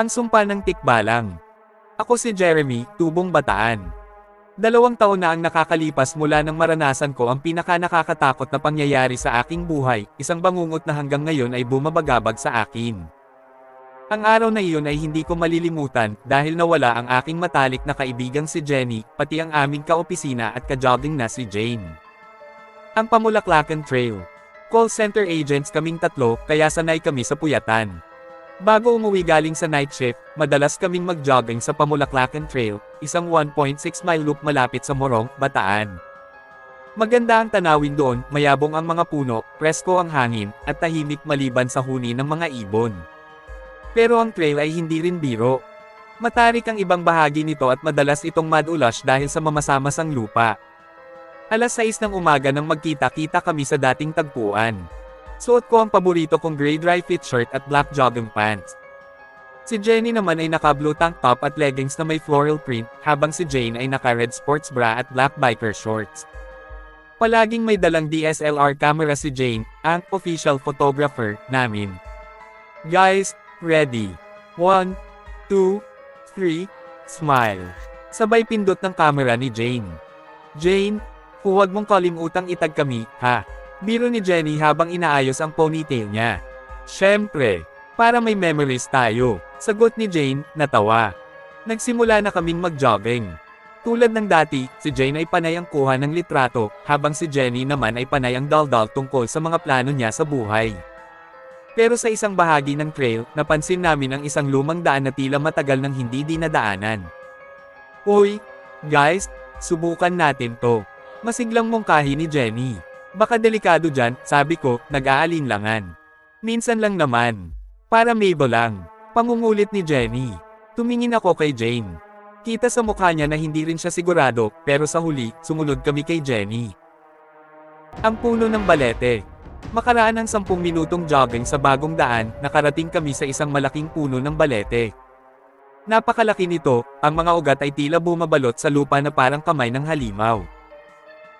Ang sumpa ng tikbalang. Ako si Jeremy, tubong bataan. Dalawang taon na ang nakakalipas mula nang maranasan ko ang pinaka nakakatakot na pangyayari sa aking buhay, isang bangungot na hanggang ngayon ay bumabagabag sa akin. Ang araw na iyon ay hindi ko malilimutan dahil nawala ang aking matalik na kaibigang si Jenny, pati ang aming kaopisina at kajogging na si Jane. Ang Pamulaklakan Trail. Call center agents kaming tatlo, kaya sanay kami sa puyatan. Bago umuwi galing sa night shift, madalas kaming mag-jogging sa Pamulaklakan Trail, isang 1.6 mile loop malapit sa Morong, Bataan. Maganda ang tanawin doon, mayabong ang mga puno, presko ang hangin, at tahimik maliban sa huni ng mga ibon. Pero ang trail ay hindi rin biro. Matarik ang ibang bahagi nito at madalas itong madulas dahil sa mamasamasang lupa. Alas 6 ng umaga nang magkita-kita kami sa dating tagpuan. Suot ko ang paborito kong gray dry fit shirt at black jogging pants. Si Jenny naman ay naka blue tank top at leggings na may floral print, habang si Jane ay naka red sports bra at black biker shorts. Palaging may dalang DSLR camera si Jane, ang official photographer namin. Guys, ready. 1, 2, 3, smile. Sabay pindot ng camera ni Jane. Jane, huwag mong kalimutang itag kami, ha? Biro ni Jenny habang inaayos ang ponytail niya. Siyempre, para may memories tayo. Sagot ni Jane, natawa. Nagsimula na kaming mag-jogging. Tulad ng dati, si Jane ay panay ang kuha ng litrato, habang si Jenny naman ay panay ang daldal tungkol sa mga plano niya sa buhay. Pero sa isang bahagi ng trail, napansin namin ang isang lumang daan na tila matagal nang hindi dinadaanan. Uy, guys, subukan natin to. Masiglang mongkahi ni Jenny. Baka delikado dyan, sabi ko, nag-aalinlangan. Minsan lang naman. Para Mabel lang. Pangungulit ni Jenny. Tumingin ako kay Jane. Kita sa mukha niya na hindi rin siya sigurado, pero sa huli, sumunod kami kay Jenny. Ang puno ng balete. Makaraan ng 10 minutong jogging sa bagong daan, nakarating kami sa isang malaking puno ng balete. Napakalaki nito, ang mga ugat ay tila bumabalot sa lupa na parang kamay ng halimaw.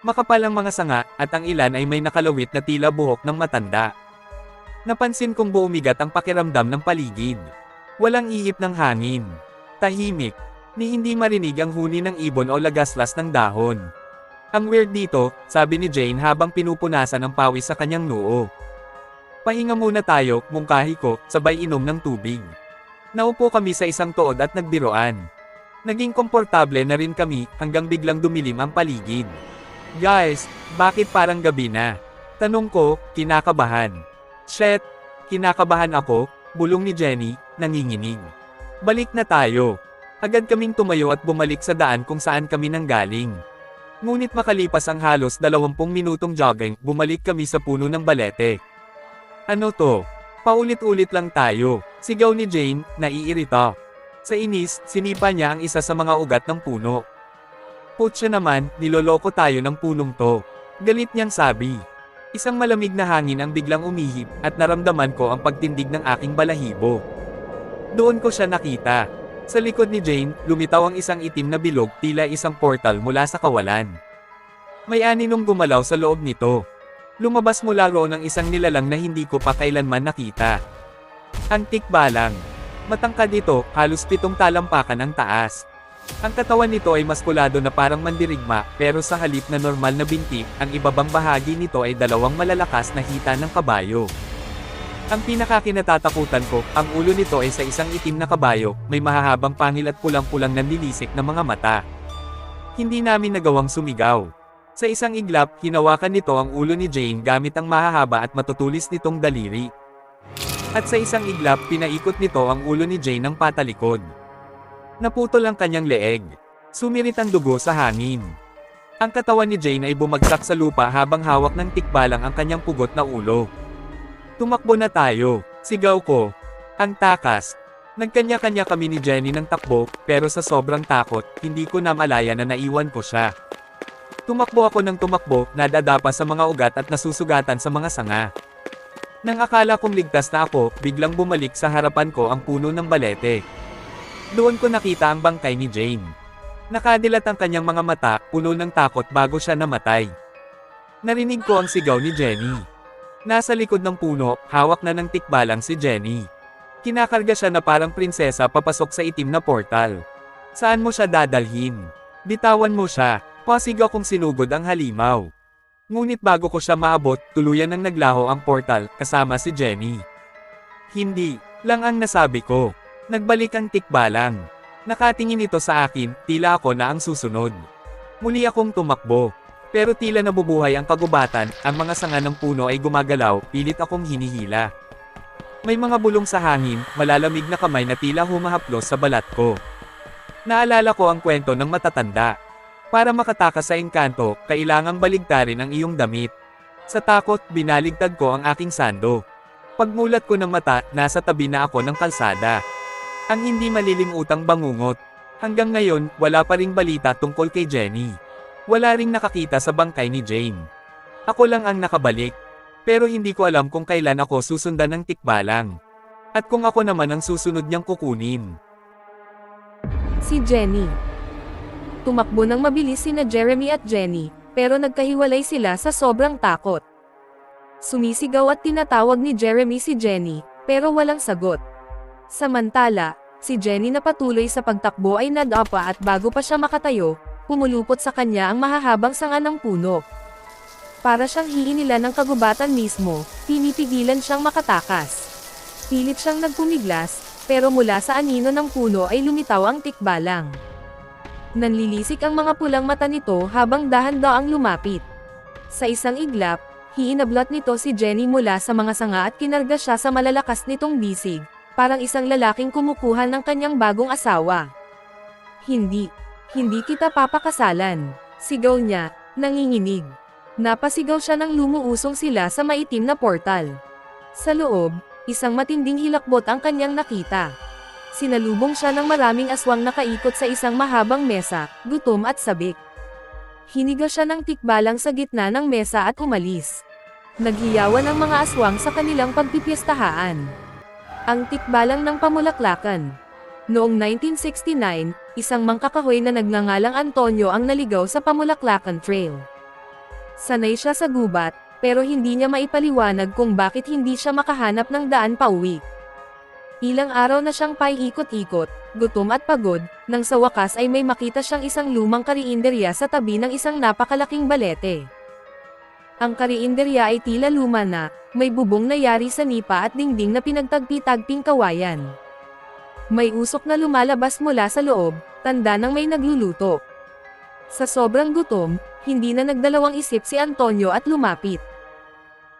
Makapal ang mga sanga, at ang ilan ay may nakalawit na tila buhok ng matanda. Napansin kong buumigat ang pakiramdam ng paligid. Walang ihip ng hangin. Tahimik. Ni hindi marinig ang huni ng ibon o lagaslas ng dahon. Ang weird dito, sabi ni Jane habang pinupunasan ang pawis sa kanyang noo. Pahinga muna tayo, mungkahi ko, sabay inom ng tubig. Naupo kami sa isang tuod at nagbiroan. Naging komportable na rin kami, hanggang biglang dumilim ang paligid. Guys, bakit parang gabi na? Tanong ko, kinakabahan. Shit, kinakabahan ako, bulong ni Jenny, nanginginig. Balik na tayo. Agad kaming tumayo at bumalik sa daan kung saan kami nanggaling. Ngunit makalipas ang halos 20 minutong jogging, bumalik kami sa puno ng balete. Ano to? Paulit-ulit lang tayo. Sigaw ni Jane, naiirita. Sa inis, sinipa niya ang isa sa mga ugat ng puno. Putya naman, niloloko tayo ng punong to. Galit niyang sabi. Isang malamig na hangin ang biglang umihip, at naramdaman ko ang pagtindig ng aking balahibo. Doon ko siya nakita. Sa likod ni Jane, lumitaw ang isang itim na bilog, tila isang portal mula sa kawalan. May aninong gumalaw sa loob nito. Lumabas mula roon ang isang nilalang na hindi ko pa kailanman nakita. Ang tikbalang. Matangkad ito, halos pitong talampakan ang taas. Ang katawan nito ay maskulado na parang mandirigma, pero sa halip na normal na binti, ang ibabang bahagi nito ay dalawang malalakas na hita ng kabayo. Ang pinakakinatatakutan ko, ang ulo nito ay sa isang itim na kabayo, may mahahabang pangil at pulang-pulang nanlilisik na mga mata. Hindi namin nagawang sumigaw. Sa isang iglap, hinawakan nito ang ulo ni Jane gamit ang mahahaba at matutulis nitong daliri. At sa isang iglap, pinaikot nito ang ulo ni Jane ng patalikod. Naputol ang kanyang leeg. Sumirit ang dugo sa hangin. Ang katawan ni Jane ay bumagsak sa lupa habang hawak ng tikbalang ang kanyang pugot na ulo. Tumakbo na tayo, sigaw ko. Ang takas. Nagkanya-kanya kami ni Jenny ng takbo, pero sa sobrang takot, hindi ko na malaya na naiwan ko siya. Tumakbo ako ng tumakbo, nadadapa sa mga ugat at nasusugatan sa mga sanga. Nang akala kong ligtas na ako, biglang bumalik sa harapan ko ang puno ng balete. Doon ko nakita ang bangkay ni Jane. Nakadilat ang kanyang mga mata, puno ng takot bago siya namatay. Narinig ko ang sigaw ni Jenny. Nasa likod ng puno, hawak na ng tikbalang si Jenny. Kinakarga siya na parang prinsesa papasok sa itim na portal. Saan mo siya dadalhin? Bitawan mo siya, pasig akong sinugod ang halimaw. Ngunit bago ko siya maabot, tuluyan nang naglaho ang portal, kasama si Jenny. Hindi, lang ang nasabi ko. Nagbalik ang tikbalang. Nakatingin ito sa akin, tila ako na ang susunod. Muli akong tumakbo. Pero tila nabubuhay ang kagubatan, ang mga sanga ng puno ay gumagalaw, pilit akong hinihila. May mga bulong sa hangin, malalamig na kamay na tila humahaplos sa balat ko. Naalala ko ang kwento ng matatanda. Para makatakas sa engkanto, kailangang baligtarin ang iyong damit. Sa takot, binaligtad ko ang aking sando. Pagmulat ko ng mata, nasa tabi na ako ng kalsada. Ang hindi malilimutang bangungot. Hanggang ngayon, wala pa ring balita tungkol kay Jenny. Wala ring nakakita sa bangkay ni Jane. Ako lang ang nakabalik. Pero hindi ko alam kung kailan ako susundan ng tikbalang. At kung ako naman ang susunod niyang kukunin. Si Jenny. Tumakbo ng mabilis sina Jeremy at Jenny, pero nagkahiwalay sila sa sobrang takot. Sumisigaw at tinatawag ni Jeremy si Jenny, pero walang sagot. Samantala, si Jenny na patuloy sa pagtakbo ay nadapa at bago pa siya makatayo, pumulupot sa kanya ang mahahabang sanga ng puno. Para siyang hiinila ng kagubatan mismo, pinipigilan siyang makatakas. Pilit siyang nagpumiglas, pero mula sa anino ng puno ay lumitaw ang tikbalang. Nanlilisik ang mga pulang mata nito habang dahan-daang lumapit. Sa isang iglap, hiinablot nito si Jenny mula sa mga sanga at kinarga siya sa malalakas nitong bisig, parang isang lalaking kumukuha ng kanyang bagong asawa. Hindi, hindi kita papakasalan, sigaw niya, nanginginig. Napasigaw siya nang lumuusong sila sa maitim na portal. Sa loob, isang matinding hilakbot ang kanyang nakita. Sinalubong siya ng maraming aswang nakaikot sa isang mahabang mesa, gutom at sabik. Hiniga siya ng tikbalang sa gitna ng mesa at umalis. Naghiyawan ang mga aswang sa kanilang pagpipiestahaan. Ang tikbalang ng pamulaklakan. Noong 1969, isang mangkakahoy na nagngangalang Antonio ang naligaw sa Pamulaklakan Trail. Sanay siya sa gubat, pero hindi niya maipaliwanag kung bakit hindi siya makahanap ng daan pauwi. Ilang araw na siyang paiikot-ikot, gutom at pagod, nang sa wakas ay may makita siyang isang lumang kariinderya sa tabi ng isang napakalaking balete. Ang kariinderya ay tila luma na, may bubong na yari sa nipa at dingding na pinagtagpi-tagping kawayan. May usok na lumalabas mula sa loob, tanda ng may nagluluto. Sa sobrang gutom, hindi na nagdalawang isip si Antonio at lumapit.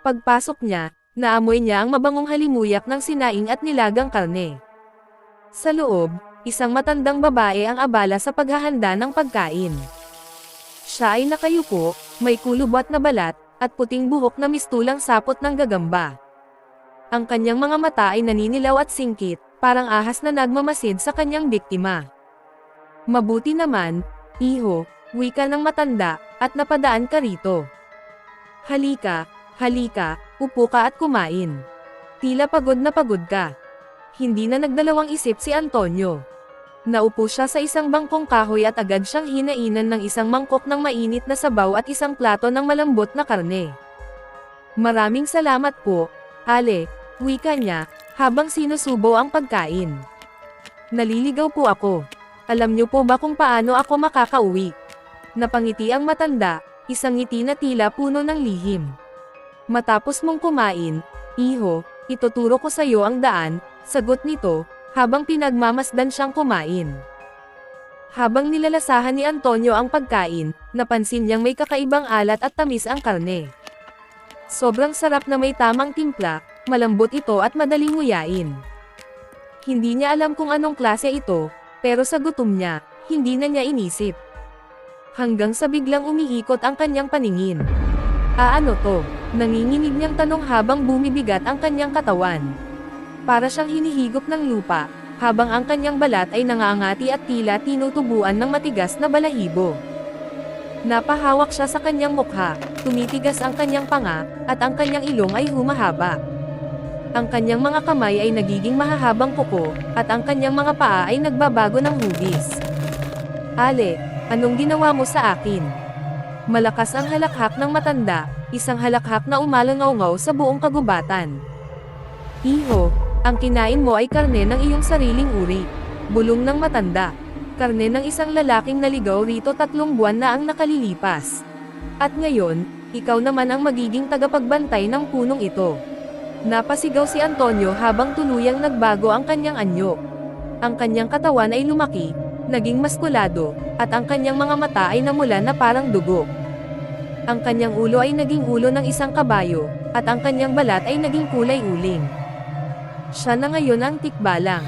Pagpasok niya, naamoy niya ang mabangong halimuyak ng sinaing at nilagang karne. Sa loob, isang matandang babae ang abala sa paghahanda ng pagkain. Siya ay nakayuko, may kulubot na balat, at puting buhok na mistulang sapot ng gagamba. Ang kanyang mga mata ay naninilaw at singkit, parang ahas na nagmamasid sa kanyang biktima. Mabuti naman, iho, wika ng matanda, at napadaan ka rito. Halika, halika, upo ka at kumain. Tila pagod na pagod ka. Hindi na nagdalawang isip si Antonio. Naupo siya sa isang bangkong kahoy at agad siyang hinainan ng isang mangkok ng mainit na sabaw at isang plato ng malambot na karne. Maraming salamat po, Ale, wika niya, habang sinusubo ang pagkain. Naliligaw po ako. Alam niyo po ba kung paano ako makakauwi? Napangiti ang matanda, isang ngiti na tila puno ng lihim. Matapos mong kumain, iho, ituturo ko sa iyo ang daan, sagot nito, habang pinagmamasdan siyang kumain. Habang nilalasahan ni Antonio ang pagkain, napansin niyang may kakaibang alat at tamis ang karne. Sobrang sarap na may tamang timpla, malambot ito at madaling nguyain. Hindi niya alam kung anong klase ito, pero sa gutom niya, hindi na niya inisip. Hanggang sa biglang umiikot ang kanyang paningin. Ah ano to? Nanginginig niyang tanong habang bumibigat ang kanyang katawan. Para siyang hinihigop ng lupa, habang ang kanyang balat ay nangangati at tila tinutubuan ng matigas na balahibo. Napahawak siya sa kanyang mukha, tumitigas ang kanyang panga, at ang kanyang ilong ay humahaba. Ang kanyang mga kamay ay nagiging mahahabang kuko, at ang kanyang mga paa ay nagbabago ng hugis. Ale, anong ginawa mo sa akin? Malakas ang halakhak ng matanda, isang halakhak na umalangaw sa buong kagubatan. Iho, Ang kinain mo ay karne ng iyong sariling uri. Bulong ng matanda. Karne ng isang lalaking naligaw rito tatlong buwan na ang nakalilipas. At ngayon, ikaw naman ang magiging tagapagbantay ng punong ito. Napasigaw si Antonio habang tuluyang nagbago ang kanyang anyo. Ang kanyang katawan ay lumaki, naging maskulado, at ang kanyang mga mata ay namula na parang dugo. Ang kanyang ulo ay naging ulo ng isang kabayo, at ang kanyang balat ay naging kulay uling. Siya na ngayon ang tikbalang.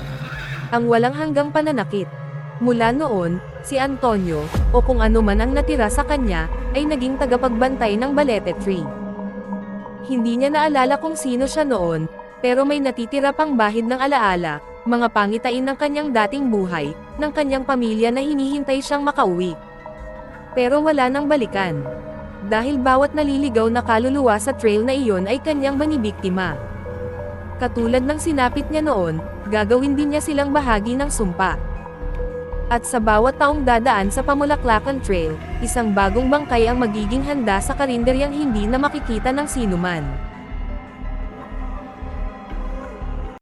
Ang walang hanggang pananakit. Mula noon, si Antonio, o kung ano man ang natira sa kanya, ay naging tagapagbantay ng Balete Tree. Hindi niya naalala kung sino siya noon, pero may natitira pang bahid ng alaala, mga pangitain ng kanyang dating buhay, ng kanyang pamilya na hinihintay siyang makauwi. Pero wala nang balikan. Dahil bawat naliligaw na kaluluwa sa trail na iyon ay kanyang banibiktima. Katulad ng sinapit niya noon, gagawin din niya silang bahagi ng sumpa. At sa bawat taong dadaan sa Pamulaklakan Trail, isang bagong bangkay ang magiging handa sa karinderyang hindi na makikita ng sinuman.